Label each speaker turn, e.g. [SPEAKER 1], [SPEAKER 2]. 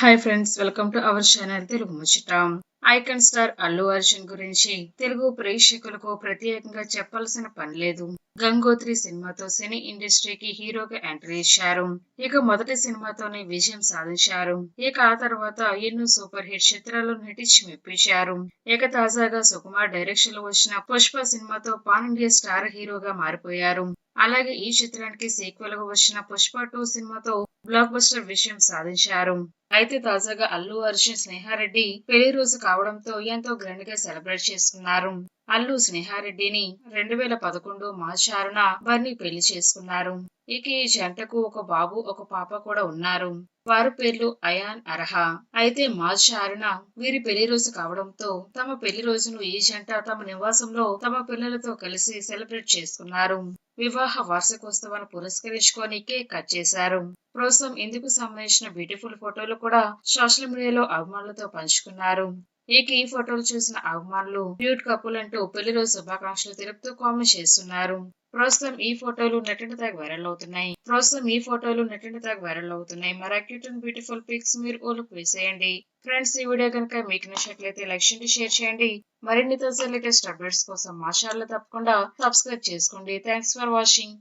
[SPEAKER 1] Hi friends welcome to our channel Telugu ముచ్చట icon star Allu Arjun గురించి. తెలుగు ప్రేక్షకులకు ప్రత్యేకంగా చెప్పాల్సిన పని లేదు. గంగోత్రి సినిమాతో సినీ ఇండస్ట్రీకి హీరోగా ఎంట్రీ ఇచ్చారు. ఇక మొదటి సినిమాతోనే విజయం సాధించారు. ఇక ఆ తర్వాత ఎన్నో సూపర్ హిట్ చిత్రాలు నటించి మెప్పించారు. ఇక తాజాగా సుకుమార్ డైరెక్షన్లో వచ్చిన పుష్ప సినిమాతో పాన్ ఇండియా స్టార్ హీరోగా మారిపోయారు. అలాగే ఈ చిత్రానికి సీక్వెల్గా వచ్చిన పుష్ప టూ సినిమాతో బ్లాక్ బస్టర్ విజయం సాధించారు. అయితే తాజాగా అల్లు అర్జున్ స్నేహారెడ్డి పెళ్ళి రోజు కావడంతో ఎంతో గ్రాండ్గా సెలబ్రేట్ చేసుకున్నారు. అల్లు స్నేహారెడ్డిని రెండు వేల పదకొండు మార్చి ఆరున వారిని పెళ్ళి చేసుకున్నారు. ఇక ఈ జంటకు ఒక బాబు ఒక పాప కూడా ఉన్నారు. వారి పేర్లు అయాన్ అర్హా. అయితే మార్చి ఆరున వీరి పెళ్ళి రోజు కావడంతో తమ పెళ్ళి రోజును ఈ జంట తమ నివాసంలో తమ పిల్లలతో కలిసి సెలబ్రేట్ చేసుకున్నారు. వివాహ వార్షికోత్సవాన్ని పురస్కరించుకొని కేక్ కట్ చేశారు. ప్రస్తుతం ఇందుకు సంబంధించిన బ్యూటిఫుల్ ఫోటోలు కూడా సోషల్ మీడియాలో అభిమానులతో పంచుకున్నారు. ఇక ఈ ఫోటోలు చూసిన అభిమానులు క్యూట్ కపుల్ అంటూ పెళ్ళి రోజు శుభాకాంక్షలు తెలుపుతూ కామెంట్ చేస్తున్నారు. ప్రస్తుతం ఈ ఫోటోలు నెట్టిన తాగి వైరల్ అవుతున్నాయి. ప్రస్తుతం ఈ ఫోటోలు నెట్టిన తాగి వైరల్ అవుతున్నాయి. మరి క్యూట్ అండ్ బ్యూటిఫుల్ పిక్స్ మీరు ఓలుకు వేసేయండి ఫ్రెండ్స్ ఈ వీడియో కనుక మీకు నచ్చినట్లయితే లైక్ చేయండి షేర్ చేయండి. మరిన్ని తాజా లేటెస్ట్ అప్డేట్స్ కోసం మా ఛానల్ తప్పకుండా సబ్స్క్రైబ్ చేసుకోండి. Thanks for watching.